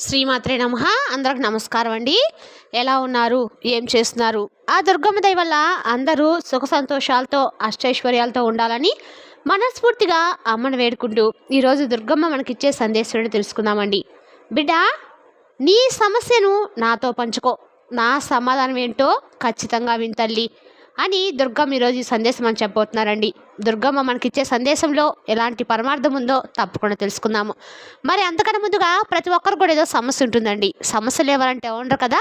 శ్రీమాత్రే నమ. అందరికి నమస్కారం అండి. ఎలా ఉన్నారు? ఏం చేస్తున్నారు? ఆ దుర్గమ్మ దయ వల్ల అందరూ సుఖ సంతోషాలతో అష్టైశ్వర్యాలతో ఉండాలని మనస్ఫూర్తిగా అమ్మను వేడుకుంటూ ఈరోజు దుర్గమ్మ మనకిచ్చే సందేశాన్ని తెలుసుకుందామండి. బిడ్డ నీ సమస్యను నాతో పంచుకో. నా సమాధానం ఏంటో ఖచ్చితంగా వింతల్లి అని దుర్గమ్మ ఈరోజు ఈ సందేశం అని చెప్పబోతున్నారండి. దుర్గమ్మ మనకిచ్చే సందేశంలో ఎలాంటి పరమార్థం ఉందో తప్పకుండా తెలుసుకుందాము. మరి అంతకన్నా ముందుగా ప్రతి ఒక్కరు కూడా ఏదో సమస్య ఉంటుందండి. సమస్యలు ఎవరంటే ఉండరు కదా?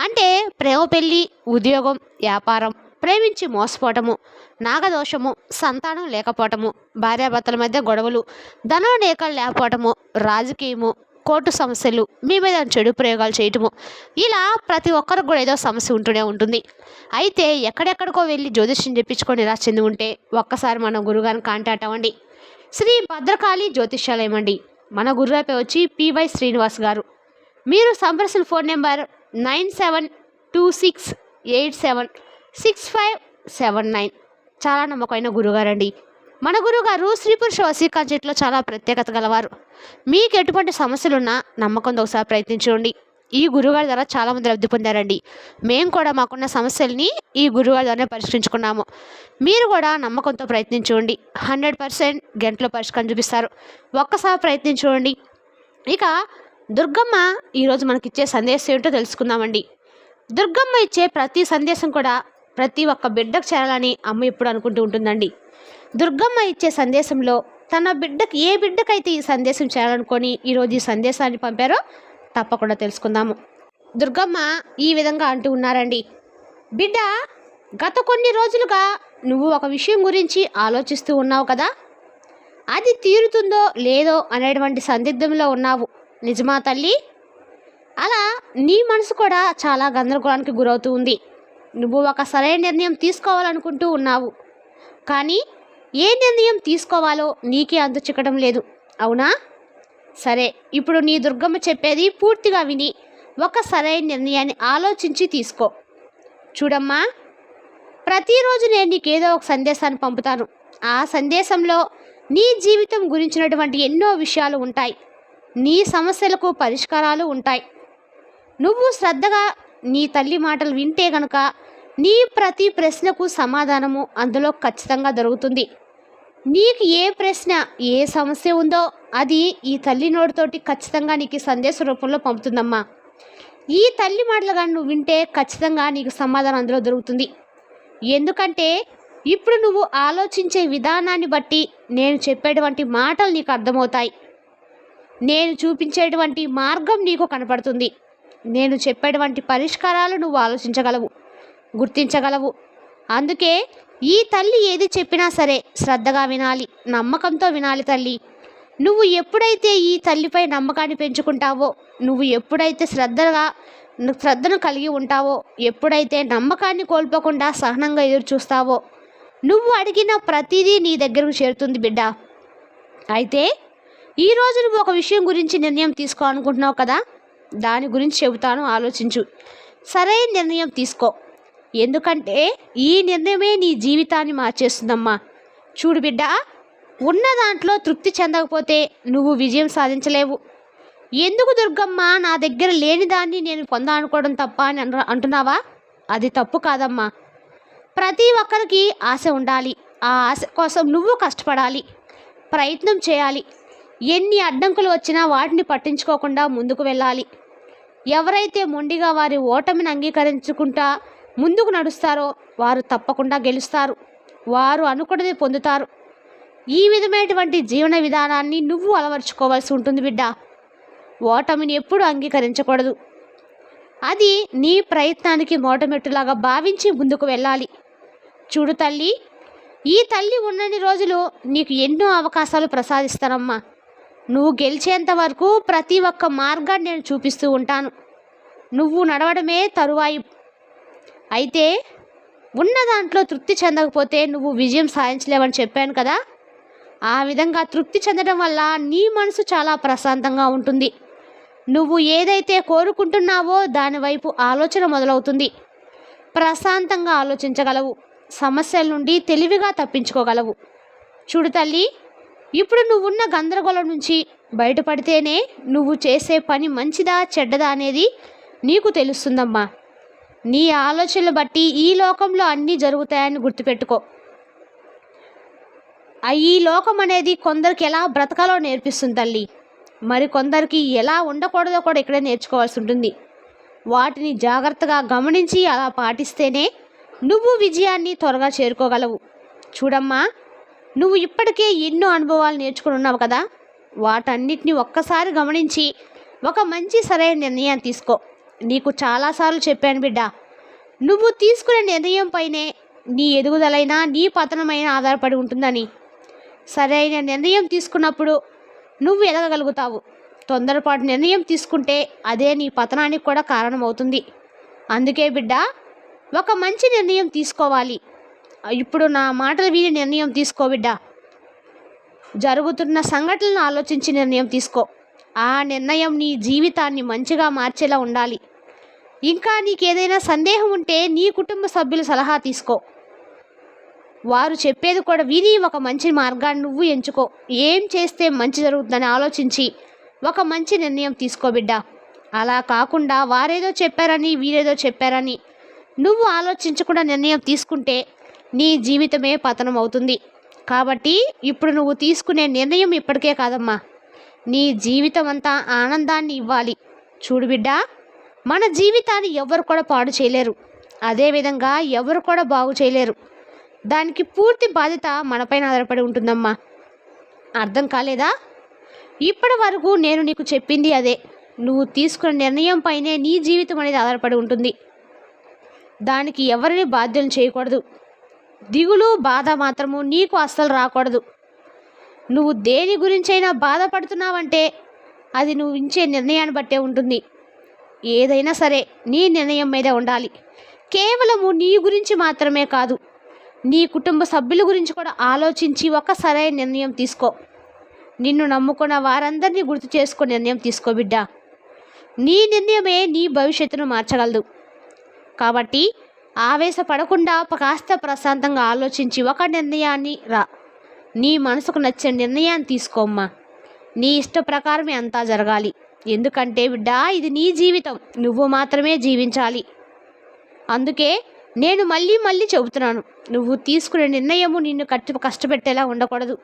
అంటే ప్రేమ పెళ్ళి ఉద్యోగం వ్యాపారం ప్రేమించి మోసపోవటము నాగదోషము సంతానం లేకపోవటము భార్యాభర్తల మధ్య గొడవలు ధనం లేక లేకపోవటము రాజకీయము కోర్టు సమస్యలు మీ మీద చెడు ప్రయోగాలు చేయటము. ఇలా ప్రతి ఒక్కరికి కూడా ఏదో సమస్య ఉంటూనే ఉంటుంది. అయితే ఎక్కడెక్కడికో వెళ్ళి జ్యోతిష్యం చెప్పించుకొని ఇలా చెంది ఉంటే ఒక్కసారి మన గురుగారిని కాంటాక్ట్ అవ్వండి. శ్రీ భద్రకాళి జ్యోతిష్యాలయం అండి. మన గురుగారి వచ్చి పివై శ్రీనివాస్ గారు. మీరు సంప్రదించిన phone number nine seven two six eight seven six five seven nine. చాలా నమ్మకమైన గురుగారండి. మన గురుగారు స్త్రీ పురుష వసీకాంచెట్లో చాలా ప్రత్యేకత గలవారు. మీకు ఎటువంటి సమస్యలున్నా నమ్మకంతో ఒకసారి ప్రయత్నించండి ఈ గురుగారి ద్వారా చాలామంది లబ్ధి పొందారండి. మేము కూడా మాకున్న సమస్యల్ని ఈ గురుగారి ద్వారానే పరిష్కరించుకున్నాము. మీరు కూడా నమ్మకంతో ప్రయత్నించండి హండ్రెడ్ పర్సెంట్ గంటలో పరిష్కారం చూపిస్తారు. ఒక్కసారి ప్రయత్నించండి ఇక దుర్గమ్మ ఈరోజు మనకిచ్చే సందేశం ఏంటో తెలుసుకుందామండి. దుర్గమ్మ ఇచ్చే ప్రతి సందేశం కూడా ప్రతి ఒక్క బిడ్డకు చేరాలని అమ్మ ఎప్పుడు అనుకుంటూ ఉంటుందండి. దుర్గమ్మ ఇచ్చే సందేశంలో తన బిడ్డకి ఏ బిడ్డకైతే ఈ సందేశం చేయాలనుకొని ఈరోజు ఈ సందేశాన్ని పంపారో తప్పకుండా తెలుసుకుందాము. దుర్గమ్మ ఈ విధంగా అంటూ ఉన్నారండి. బిడ్డ గత కొన్ని రోజులుగా నువ్వు ఒక విషయం గురించి ఆలోచిస్తూ ఉన్నావు కదా? అది తీరుతుందో లేదో అనేటువంటి సందిగ్ధంలో ఉన్నావు. నిజమా తల్లి? అలా నీ మనసు కూడా చాలా గందరగోళానికి గురవుతూ ఉంది. నువ్వు ఒక సరైన నిర్ణయం తీసుకోవాలనుకుంటూ ఉన్నావు. కానీ ఏ నిర్ణయం తీసుకోవాలో నీకే అంతు చిక్కడం లేదు. అవునా? సరే ఇప్పుడు నీ దుర్గమ్మ చెప్పేది పూర్తిగా విని ఒక సరైన నిర్ణయాన్ని ఆలోచించి తీసుకో. చూడమ్మా ప్రతిరోజు నేను నీకు ఏదో ఒక సందేశాన్ని పంపుతాను. ఆ సందేశంలో నీ జీవితం గురించినటువంటి ఎన్నో విషయాలు ఉంటాయి. నీ సమస్యలకు పరిష్కారాలు ఉంటాయి. నువ్వు శ్రద్ధగా నీ తల్లి మాటలు వింటే గనుక నీ ప్రతి ప్రశ్నకు సమాధానము అందులో ఖచ్చితంగా దొరుకుతుంది. నీకు ఏ ప్రశ్న ఏ సమస్య ఉందో అది ఈ తల్లి నోటితోటి ఖచ్చితంగా నీకు సందేశ రూపంలో పంపుతుందమ్మా. ఈ తల్లి మాటలు కానీ నువ్వు వింటే ఖచ్చితంగా నీకు సమాధానం అందులో దొరుకుతుంది. ఎందుకంటే ఇప్పుడు నువ్వు ఆలోచించే విధానాన్ని బట్టి నేను చెప్పేటువంటి మాటలు నీకు అర్థమవుతాయి. నేను చూపించేటువంటి మార్గం నీకు కనపడుతుంది. నేను చెప్పేటువంటి పరిష్కారాలు నువ్వు ఆలోచించగలవు గుర్తించగలవు. అందుకే ఈ తల్లి ఏది చెప్పినా సరే శ్రద్ధగా వినాలి నమ్మకంతో వినాలి తల్లి. నువ్వు ఎప్పుడైతే ఈ తల్లిపై నమ్మకాన్ని పెంచుకుంటావో నువ్వు ఎప్పుడైతే శ్రద్ధగా శ్రద్ధను కలిగి ఉంటావో ఎప్పుడైతే నమ్మకాన్ని కోల్పోకుండా సహనంగా ఎదురు చూస్తావో నువ్వు అడిగిన ప్రతిదీ నీ దగ్గరకు చేరుతుంది బిడ్డ. అయితే ఈరోజు నువ్వు ఒక విషయం గురించి నిర్ణయం తీసుకోవాలనుకుంటున్నావు కదా? దాని గురించి చెబుతాను ఆలోచించు. సరైన నిర్ణయం తీసుకో. ఎందుకంటే ఈ నిర్ణయమే నీ జీవితాన్ని మార్చేస్తుందమ్మా. చూడు బిడ్డ ఉన్న దాంట్లో తృప్తి చెందకపోతే నువ్వు విజయం సాధించలేవు. ఎందుకు దుర్గమ్మ నా దగ్గర లేని దాన్ని నేను పొందాలనుకోవడం తప్ప అని అంటున్నావా? అది తప్పు కాదమ్మా. ప్రతి ఒక్కరికి ఆశ ఉండాలి. ఆ ఆశ కోసం నువ్వు కష్టపడాలి. ప్రయత్నం చేయాలి. ఎన్ని అడ్డంకులు వచ్చినా వాటిని పట్టించుకోకుండా ముందుకు వెళ్ళాలి. ఎవరైతే మొండిగా వారి ఓటమిని అంగీకరించుకుంటా ముందుకు నడుస్తారో వారు తప్పకుండా గెలుస్తారు. వారు అనుకున్నది పొందుతారు. ఈ విధమైనటువంటి జీవన విధానాన్ని నువ్వు అలవర్చుకోవాల్సి ఉంటుంది బిడ్డ. ఓటమిని ఎప్పుడు అంగీకరించకూడదు. అది నీ ప్రయత్నానికి మోటమెట్టులాగా భావించి ముందుకు వెళ్ళాలి. చూడు తల్లి ఈ తల్లి ఉన్నన్ని రోజులు నీకు ఎన్నో అవకాశాలు ప్రసాదిస్తానమ్మా. నువ్వు గెలిచేంత వరకు ప్రతి ఒక్క మార్గాన్ని నేను చూపిస్తూ ఉంటాను. నువ్వు నడవడమే తరువాయి. అయితే ఉన్న దాంట్లో తృప్తి చెందకపోతే నువ్వు విజయం సాధించలేవని చెప్పాను కదా? ఆ విధంగా తృప్తి చెందడం వల్ల నీ మనసు చాలా ప్రశాంతంగా ఉంటుంది. నువ్వు ఏదైతే కోరుకుంటున్నావో దాని వైపు ఆలోచన మొదలవుతుంది. ప్రశాంతంగా ఆలోచించగలవు. సమస్యల నుండి తెలివిగా తప్పించుకోగలవు. చూడు తల్లి ఇప్పుడు నువ్వున్న గందరగోళం నుంచి బయటపడితేనే నువ్వు చేసే పని మంచిదా చెడ్డదా అనేది నీకు తెలుస్తుందమ్మా. నీ ఆలోచనలు బట్టి ఈ లోకంలో అన్నీ జరుగుతాయని గుర్తుపెట్టుకో. ఈ లోకం అనేది కొందరికి ఎలా బ్రతకాలో నేర్పిస్తుంది తల్లి. మరి కొందరికి ఎలా ఉండకూడదో కూడా ఇక్కడే నేర్చుకోవాల్సి ఉంటుంది. వాటిని జాగ్రత్తగా గమనించి అలా పాటిస్తేనే నువ్వు విజయాన్ని త్వరగా చేరుకోగలవు. చూడమ్మా నువ్వు ఇప్పటికే ఎన్నో అనుభవాలు నేర్చుకుని ఉన్నావు కదా? వాటన్నిటిని ఒక్కసారి గమనించి ఒక మంచి సరైన నిర్ణయాన్ని తీసుకో. నీకు చాలాసార్లు చెప్పాను బిడ్డ నువ్వు తీసుకునే నిర్ణయం పైనే నీ ఎదుగుదలైనా నీ పతనమైన ఆధారపడి ఉంటుందని. సరైన నిర్ణయం తీసుకున్నప్పుడు నువ్వు ఎదగగలుగుతావు. తొందరపాటు నిర్ణయం తీసుకుంటే అదే నీ పతనానికి కూడా కారణమవుతుంది. అందుకే బిడ్డ ఒక మంచి నిర్ణయం తీసుకోవాలి. ఇప్పుడు నా మాటలు విని నిర్ణయం తీసుకో బిడ్డా. జరుగుతున్న సంఘటనలను ఆలోచించి నిర్ణయం తీసుకో. ఆ నిర్ణయం నీ జీవితాన్ని మంచిగా మార్చేలా ఉండాలి. ఇంకా నీకేదైనా సందేహం ఉంటే నీ కుటుంబ సభ్యుల సలహా తీసుకో. వారు చెప్పేది కూడా విని ఒక మంచి మార్గాన్ని నువ్వు ఎంచుకో. ఏం చేస్తే మంచి జరుగుతుందని ఆలోచించి ఒక మంచి నిర్ణయం తీసుకో బిడ్డా. అలా కాకుండా వారేదో చెప్పారని వీరేదో చెప్పారని నువ్వు ఆలోచించకుండా నిర్ణయం తీసుకుంటే నీ జీవితమే పతనం అవుతుంది కాబట్టి ఇప్పుడు నువ్వు తీసుకునే నిర్ణయం ఇప్పటికే కాదమ్మా. నీ జీవితం అంతా ఆనందాన్ని ఇవ్వాలి. చూడు బిడ్డ మన జీవితాన్ని ఎవరు కూడా పాడు చేయలేరు. అదేవిధంగా ఎవరు కూడా బాగు చేయలేరు. దానికి పూర్తి బాధ్యత మనపైన ఆధారపడి ఉంటుందమ్మా. అర్థం కాలేదా? ఇప్పటి వరకు నేను నీకు చెప్పింది అదే. నువ్వు తీసుకున్న నిర్ణయం పైనే నీ జీవితం అనేది ఆధారపడి ఉంటుంది. దానికి ఎవరిని బాధ్యం చేయకూడదు. దిగులు బాధ మాత్రము నీకు అస్సలు రాకూడదు. నువ్వు దేని గురించైనా బాధపడుతున్నావంటే అది నువ్వు ఇచ్చే నిర్ణయాన్ని బట్టే ఉంటుంది. ఏదైనా సరే నీ నిర్ణయం మీద ఉండాలి. కేవలము నీ గురించి మాత్రమే కాదు నీ కుటుంబ సభ్యుల గురించి కూడా ఆలోచించి ఒక సరైన నిర్ణయం తీసుకో. నిన్ను నమ్ముకున్న వారందరినీ గుర్తు చేసుకుని నిర్ణయం తీసుకో బిడ్డ. నీ నిర్ణయమే నీ భవిష్యత్తును మార్చగలదు. కాబట్టి ఆవేశపడకుండా కాస్త ప్రశాంతంగా ఆలోచించి ఒక నిర్ణయాన్ని రా. నీ మనసుకు నచ్చిన నిర్ణయాన్ని తీసుకోమ్మా. నీ ఇష్ట ప్రకారమే అంతా జరగాలి. ఎందుకంటే బిడ్డా ఇది నీ జీవితం. నువ్వు మాత్రమే జీవించాలి. అందుకే నేను మళ్ళీ మళ్ళీ చెబుతున్నాను. నువ్వు తీసుకునే నిర్ణయము నిన్ను కట్టి కష్టపెట్టేలా ఉండకూడదు.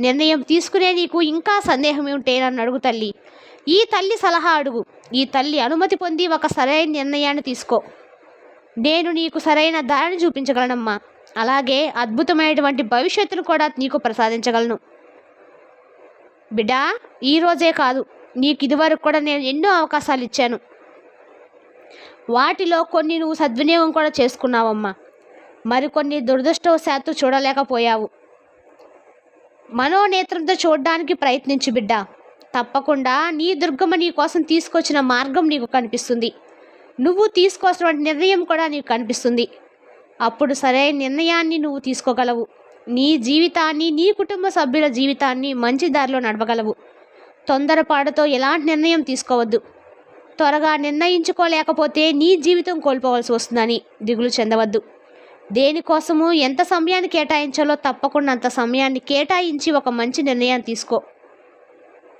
నిర్ణయం తీసుకునే నీకు ఇంకా సందేహం ఏమిటే నన్ను అడుగు తల్లి. ఈ తల్లి సలహా అడుగు. ఈ తల్లి అనుమతి పొంది ఒక సరైన నిర్ణయాన్ని తీసుకో. నేను నీకు సరైన దారిని చూపించగలనమ్మా. అలాగే అద్భుతమైనటువంటి భవిష్యత్తును కూడా నీకు ప్రసాదించగలను. బిడా ఈరోజే కాదు. నీకు ఇదివరకు కూడా నేను ఎన్నో అవకాశాలు ఇచ్చాను. వాటిలో కొన్ని నువ్వు సద్వినియోగం కూడా చేసుకున్నావమ్మా. మరికొన్ని దురదృష్టవశాత్తు చూడలేకపోయావు. మనోనేత్రంతో చూడడానికి ప్రయత్నించు బిడ్డ. తప్పకుండా నీ దుర్గమ్మ నీ కోసం తీసుకొచ్చిన మార్గం నీకు కనిపిస్తుంది. నువ్వు తీసుకోవాల్సిన నిర్ణయం కూడా నీకు కనిపిస్తుంది. అప్పుడు సరైన నిర్ణయాన్ని నువ్వు తీసుకోగలవు. నీ జీవితాన్ని నీ కుటుంబ సభ్యుల జీవితాన్ని మంచి దారిలో నడవగలవు. తొందరపాటుతో ఎలాంటి నిర్ణయం తీసుకోవద్దు. త్వరగా నిర్ణయించుకోలేకపోతే నీ జీవితం కోల్పోవలసి వస్తుందని దిగులు చెందవద్దు. దేనికోసము ఎంత సమయాన్ని కేటాయించాలో తప్పకుండా అంత సమయాన్ని కేటాయించి ఒక మంచి నిర్ణయం తీసుకో.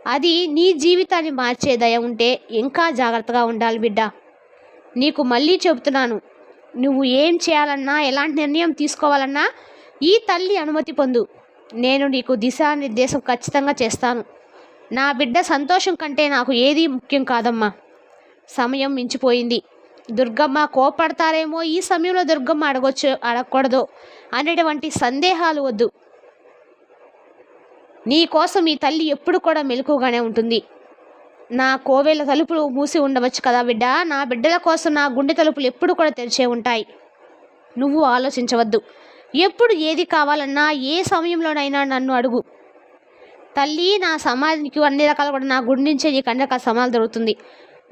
అది నీ జీవితాన్ని మార్చే దయ ఉంటే ఇంకా జాగ్రత్తగా ఉండాలి బిడ్డ. నీకు మళ్ళీ చెబుతున్నాను నువ్వు ఏం చేయాలన్నా ఎలాంటి నిర్ణయం తీసుకోవాలన్నా ఈ తల్లి అనుమతి పొందు. నేను నీకు దిశానిర్దేశం ఖచ్చితంగా చేస్తాను. నా బిడ్డ సంతోషం కంటే నాకు ఏదీ ముఖ్యం కాదమ్మా. సమయం మించిపోయింది. దుర్గమ్మ కోపడతారేమో ఈ సమయంలో దుర్గమ్మ అడగొచ్చు అడగకూడదు అనేటువంటి సందేహాలు వద్దు. నీ కోసం ఈ తల్లి ఎప్పుడు కూడా మెలకుగానే ఉంటుంది. నా కోవేల తలుపులు మూసి ఉండవచ్చు కదా బిడ్డ? నా బిడ్డల కోసం నా గుండె తలుపులు ఎప్పుడు కూడా తెరిచే ఉంటాయి. నువ్వు ఆలోచించవద్దు. ఎప్పుడు ఏది కావాలన్నా ఏ సమయంలోనైనా నన్ను అడుగు. తల్లి నా సమాధికి అన్ని రకాలు కూడా నా గుడి నుంచే నీకు అన్ని రకాల సమాధానం దొరుకుతుంది.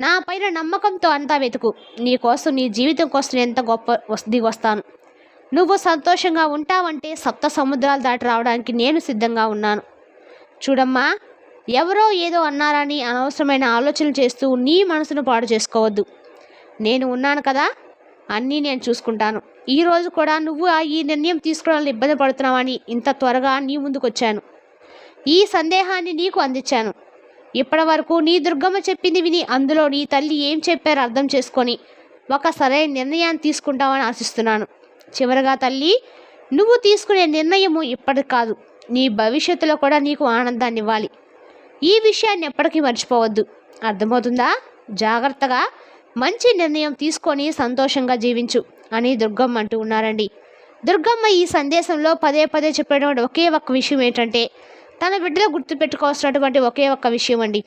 నా పైన నమ్మకంతో అంతా వెతుకు. నీ కోసం నీ జీవితం కోసం ఎంత గొప్ప వస్- దిగి వస్తాను. నువ్వు సంతోషంగా ఉంటావంటే సప్త సముద్రాలు దాటి రావడానికి నేను సిద్ధంగా ఉన్నాను. చూడమ్మా ఎవరో ఏదో అన్నారని అనవసరమైన ఆలోచనలు చేస్తూ నీ మనసును పాడు చేసుకోవద్దు. నేను ఉన్నాను కదా అన్నీ నేను చూసుకుంటాను. ఈరోజు కూడా నువ్వు ఆ ఈ నిర్ణయం తీసుకోవాలని ఇబ్బంది పడుతున్నావని ఇంత త్వరగా నీ ముందుకు వచ్చాను ఈ సందేహాన్ని నీకు అందించాను. ఇప్పటి వరకు నీ దుర్గమ్మ చెప్పింది విని అందులో నీ తల్లి ఏం చెప్పారో అర్థం చేసుకొని ఒక సరైన నిర్ణయాన్ని తీసుకుంటామని ఆశిస్తున్నాను. చివరగా తల్లి నువ్వు తీసుకునే నిర్ణయము ఇప్పటికి కాదు. నీ భవిష్యత్తులో కూడా నీకు ఆనందాన్ని ఇవ్వాలి. ఈ విషయాన్ని ఎప్పటికీ మర్చిపోవద్దు. అర్థమవుతుందా? జాగ్రత్తగా మంచి నిర్ణయం తీసుకొని సంతోషంగా జీవించు అని దుర్గమ్మ అంటూ ఉన్నారండి. దుర్గమ్మ ఈ సందేశంలో పదే పదే చెప్పేటువంటి ఒకే ఒక్క విషయం ఏంటంటే తన బిడ్డలో గుర్తుపెట్టుకోవాల్సినటువంటి ఒకే ఒక్క విషయం అండి.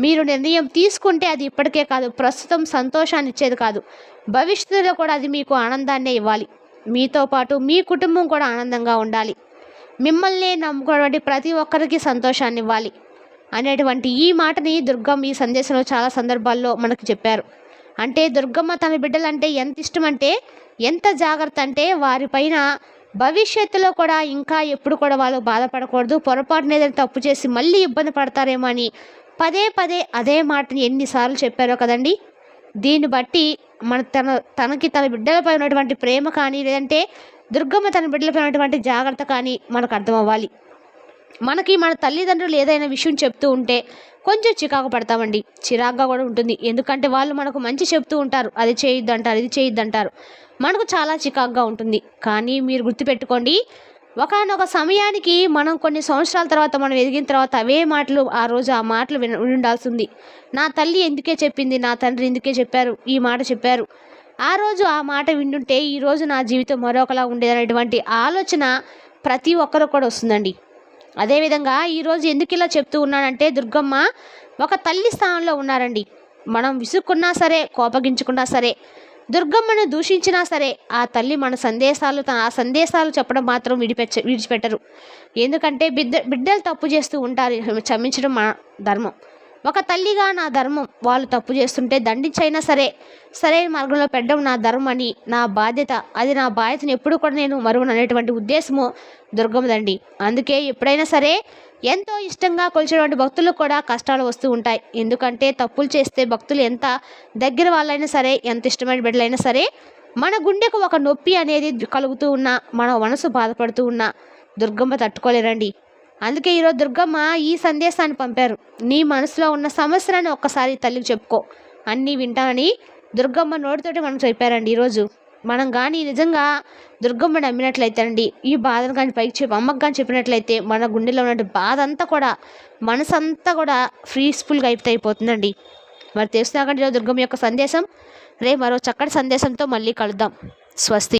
మీరు నిర్ణయం తీసుకుంటే అది ఇప్పటికే కాదు ప్రస్తుతం సంతోషాన్ని ఇచ్చేది కాదు. భవిష్యత్తులో కూడా అది మీకు ఆనందాన్నే ఇవ్వాలి. మీతో పాటు మీ కుటుంబం కూడా ఆనందంగా ఉండాలి. మిమ్మల్ని నమ్ముకున్నటువంటి ప్రతి ఒక్కరికి సంతోషాన్ని ఇవ్వాలి. అనేటువంటి ఈ మాటని దుర్గమ్మ ఈ సందేశంలో చాలా సందర్భాల్లో మనకు చెప్పారు. అంటే దుర్గమ్మ తన బిడ్డలంటే ఎంత ఇష్టం అంటే ఎంత జాగ్రత్త అంటే వారిపైన భవిష్యత్తులో కూడా ఇంకా ఎప్పుడు కూడా వాళ్ళు బాధపడకూడదు పొరపాటున ఏదైనా తప్పు చేసి మళ్ళీ ఇబ్బంది పడతారేమో అని పదే పదే అదే మాటని ఎన్నిసార్లు చెప్పారో కదండి. దీన్ని బట్టి మన తన తనకి తన బిడ్డలపై ఉన్నటువంటి ప్రేమ కానీ లేదంటే దుర్గమ్మ తన బిడ్డలపై ఉన్నటువంటి జాగ్రత్త కానీ మనకు అర్థం అవ్వాలి మనకి మన తల్లిదండ్రులు ఏదైనా విషయం చెప్తూ ఉంటే కొంచెం చికాకు పడతామండి. చిరాగ్గా కూడా ఉంటుంది. ఎందుకంటే వాళ్ళు మనకు మంచి చెప్తూ ఉంటారు. అది చేయొద్దు అంటారు ఇది చేయొద్దు అంటారు మనకు చాలా చికాకుగా ఉంటుంది. కానీ మీరు గుర్తుపెట్టుకోండి ఒకనొక సమయానికి మనం కొన్ని సంవత్సరాల తర్వాత మనం ఎదిగిన తర్వాత అవే మాటలు ఆ రోజు ఆ మాటలు విన ఉండాల్సింది. నా తల్లి ఎందుకే చెప్పింది? నా తండ్రి ఎందుకే చెప్పారు? ఈ మాట చెప్పారు. ఆ రోజు ఆ మాట వింటుంటే ఈ రోజు నా జీవితం మరొకలా ఉండేదనేటువంటి ఆలోచన ప్రతి ఒక్కరు కూడా వస్తుందండి. అదేవిధంగా ఈరోజు ఎందుకు ఇలా చెప్తూ ఉన్నానంటే దుర్గమ్మ ఒక తల్లి స్థానంలో ఉన్నారండి. మనం విసుక్కున్నా సరే కోపగించుకున్నా సరే దుర్గమ్మను దూషించినా సరే ఆ తల్లి మన సందేశాలు తన ఆ సందేశాలు చెప్పడం మాత్రం విడిపెచ్చ విడిచిపెట్టరు. ఎందుకంటే బిడ్డ బిడ్డలు తప్పు చేస్తూ ఉంటారు క్షమించడం మన ధర్మం. ఒక తల్లిగా నా ధర్మం వాళ్ళు తప్పు చేస్తుంటే దండించైనా సరే సరైన మార్గంలో పెట్టడం నా ధర్మం అని నా బాధ్యత. అది నా బాధ్యతను ఎప్పుడు కూడా నేను మరుగున అనేటువంటి ఉద్దేశము దుర్గమ్మదండి అందుకే ఎప్పుడైనా సరే ఎంతో ఇష్టంగా కొలిచేటువంటి భక్తులకు కూడా కష్టాలు వస్తూ ఉంటాయి. ఎందుకంటే తప్పులు చేస్తే భక్తులు ఎంత దగ్గర వాళ్ళైనా సరే ఎంత ఇష్టమైన బిడ్డలైనా సరే మన గుండెకు ఒక నొప్పి అనేది కలుగుతూ ఉన్నా మన మనసు బాధపడుతూ ఉన్నా దుర్గమ్మ తట్టుకోలేరండి. అందుకే ఈరోజు దుర్గమ్మ ఈ సందేశాన్ని పంపారు. నీ మనసులో ఉన్న సమస్యలను ఒక్కసారి తల్లికి చెప్పుకో. అన్నీ వింటామని దుర్గమ్మ నోటితోటి మనం చెప్పారండి ఈరోజు. మనం కానీ నిజంగా దుర్గమ్మ నమ్మినట్లయితే అండి ఈ బాధను కానీ పైకి చెప్పి అమ్మకు కానీ చెప్పినట్లయితే మన గుండెలో ఉన్న బాధ అంతా కూడా మనసంతా కూడా ఫ్రీస్ఫుల్గా అయిపోతే అయిపోతుందండి. మరి తెలుసునాకండి ఈరోజు దుర్గమ్మ యొక్క సందేశం రేపు మరో చక్కటి సందేశంతో మళ్ళీ కలుద్దాం. స్వస్తి.